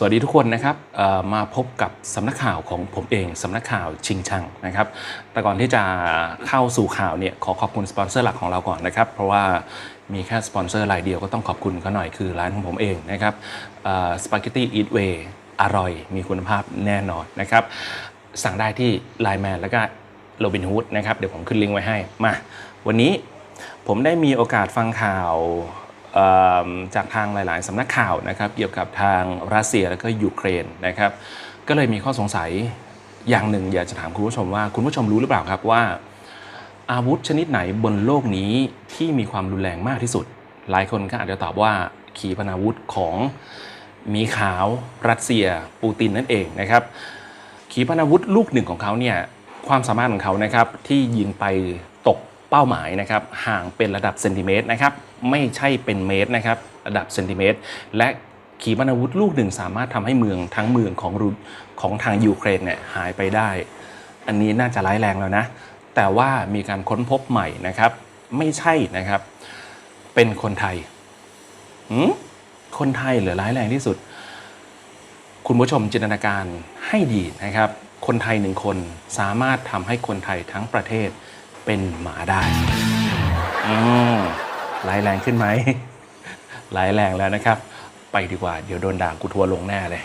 สวัสดีทุกคนนะครับมาพบกับสำนักข่าวของผมเองสำนักข่าวชิงชังนะครับ แต่ก่อนที่จะเข้าสู่ข่าวเนี่ยขอขอบคุณสปอนเซอร์หลักของเราก่อนนะครับ เพราะว่ามีแค่สปอนเซอร์รายเดียวก็ต้องขอบคุณเขาหน่อยคือร้านของผมเองนะครับสปาเกตตี้อีทเวย์อร่อย มีคุณภาพแน่นอนนะครับ สั่งได้ที่ Line Man แล้วก็โรบินฮูดนะครับเดี๋ยวผมขึ้นลิงก์ไว้ให้มา วันนี้ผมได้มีโอกาสฟังข่าว จากทางหลาย ๆสำนักข่าวนะครับเกี่ยวกับทางรัสเซียแล้วก็ยูเครนนะครับก็เลยมีข้อสงสัยอย่างหนึ่ง อยากจะถามคุณผู้ชมว่าคุณผู้ชมรู้หรือเปล่าครับว่า อาวุธชนิดไหนบนโลกนี้ที่มีความรุนแรงมากที่สุด หลายคนก็อาจจะตอบว่าขีปนาวุธของมีขาวรัสเซียปูตินนั่นเองนะครับขีปนาวุธลูกหนึ่งของเขาเนี่ยความสามารถของเขานะครับที่ยิงไป เป้าหมายนะครับห่างเป็นระดับเซนติเมตรนะครับไม่ใช่เป็นเมตรนะครับระดับเซนติเมตร และขีปนาวุธลูกหนึ่งสามารถทำให้เมืองทั้งเมืองของรุของทางยูเครนเนี่ยหายไปได้ อันนี้น่าจะร้ายแรงแล้วนะ แต่ว่ามีการค้นพบใหม่นะครับ ไม่ใช่นะครับ เป็นคนไทยหืมคนไทยเหลือร้ายแรงที่สุด คุณผู้ชมจินตนาการให้ดีนะครับ คนไทยหนึ่งคนสามารถทำให้คนไทยทั้งประเทศ เป็นหมาได้อืมร้ายแรงขึ้นไหมร้ายแรงแล้วนะครับ ไปดีกว่า เดี๋ยวโดนด่ากูทัวร์ลงแน่เลย